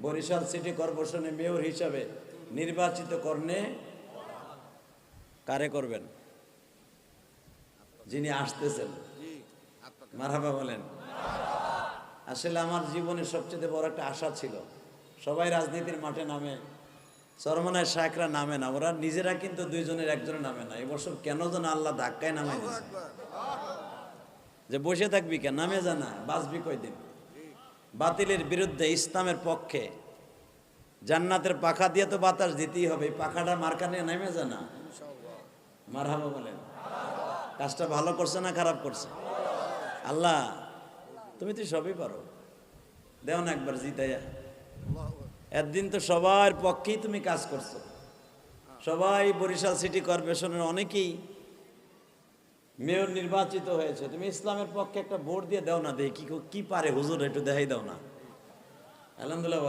Barishal city কর্পোরেশনে mayor হিসাবে নির্বাচিত করনে কারে করবেন? যিনি আসতেছেন। মারহাবা বলেন। আসলে আমার জীবনের সবচেয়ে বড় একটা আশা ছিল। সবাই রাজনীতির মাঠে নামে, চরমনায় শায়করা নামে না। ওরা নিজেরা কিন্তু দুইজনের একজনের নামে না। এবছর কেন যেন আল্লাহ ধাক্কায় নামে যে বসে থাকবি কেন? নামে জানা বাঁচবি কয়দিন? বাতিলের বিরুদ্ধে ইসলামের পক্ষে। জান্নাতের পাখা দিয়ে তো বাতাস দিতেই হবে। পাখাটা মার্কা নিয়ে নেমে জানা মারহাবা বলেন। কাজটা ভালো করছে না খারাপ করছে? আল্লাহ, তুমি তো সবই পারো। দেও না একবার জিতাইয়া। একদিন তো সবার পক্ষেই তুমি কাজ করছ। সবাই বরিশাল সিটি কর্পোরেশনের অনেকেই মেয়র নির্বাচিত হয়েছে, তুমি ইসলামের পক্ষে একটা ভোট দিয়ে দাও না দেখি, কি পারে হুজুর একটু দেখাই দাও না। আলহামদুলিল্লাহ